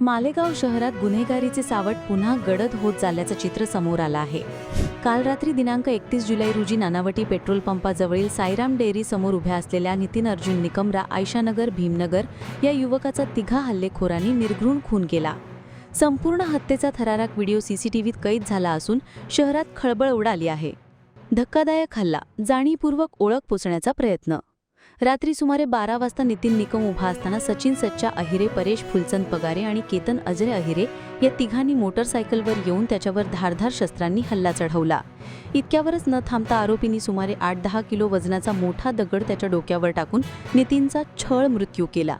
मालेगाव शहरात गुन्हेगारीचे सावट पुन्हा गडद होत चालल्याचं चित्र समोर आलं आहे. काल रात्री दिनांक एकतीस जुलै रोजी नानावटी पेट्रोल पंपाजवळील साईराम डेअरी समोर उभ्या असलेल्या नितीन अर्जुन निकमरा आयशानगर भीमनगर या युवकाचा तिघा हल्लेखोरांनी निर्घृण खून केला. संपूर्ण हत्येचा थरारक व्हिडिओ सीसीटीव्हीत कैद झाला असून शहरात खळबळ उडाली आहे. धक्कादायक हल्ला जाणीवपूर्वक ओळख पोचण्याचा प्रयत्न रात्री सुमारे बारा वाजता नितीन निकम उभा असताना सचिन सच्चा अहिरे परेश फुलचंद पगारे आणि केतन अजय अहिरे या तिघांनी मोटरसायकलवर येऊन त्याच्यावर धारधार शस्त्रांनी हल्ला चढवला. इतक्यावरच न थांबता आरोपींनी सुमारे आठ दहा किलो वजनाचा मोठा दगड त्याच्या डोक्यावर टाकून नितीनचा छळ मृत्यू केला.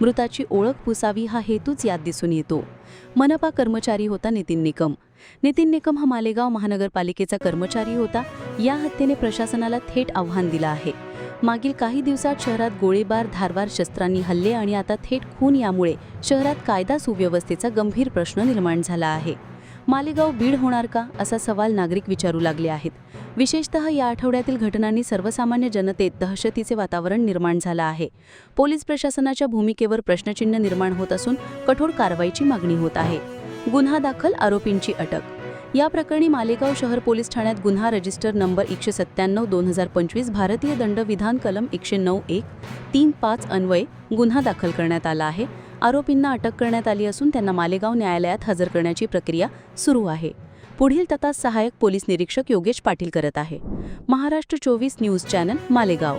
मृताची ओळख पुसावी हा हेतूच यात दिसून येतो. मनपा कर्मचारी होता नितीन निकम. नितीन निकम हा मालेगाव महानगरपालिकेचा कर्मचारी होता. या हत्येने प्रशासनाला थेट आव्हान दिलं आहे. मागील काही दिवसात शहरात गोळीबार धारवार शस्त्रांनी हल्ले आणि आता थेट खून यामुळे शहरात कायदा सुव्यवस्थेचा गंभीर प्रश्न निर्माण झाला आहे. मालेगाव बीड होणार का? असा सवाल नागरिक विचारू लागले आहेत. विशेषतः या आठवड्यातील घटनांनी सर्वसामान्य जनतेत दहशतीचे वातावरण निर्माण झालं आहे. पोलीस प्रशासनाच्या भूमिकेवर प्रश्नचिन्ह निर्माण होत असून कठोर कारवाईची मागणी होत आहे. गुन्हा दाखल आरोपींची अटक या प्रकरणी मालेगाव शहर पोलीस ठाण्यात गुन्हा रजिस्टर नंबर एकशे सत्त्याण्णव दोन हजार पंचवीस भारतीय दंडविधान कलम एकशे नऊ एक तीन पाच अन्वये गुन्हा दाखल करण्यात आला आहे. आरोपींना अटक करण्यात आली असून त्यांना मालेगाव न्यायालयात हजर करण्याची प्रक्रिया सुरू आहे. पुढील तपास सहाय्यक पोलीस निरीक्षक योगेश पाटील करत आहे. महाराष्ट्र चोवीस न्यूज चॅनल मालेगाव.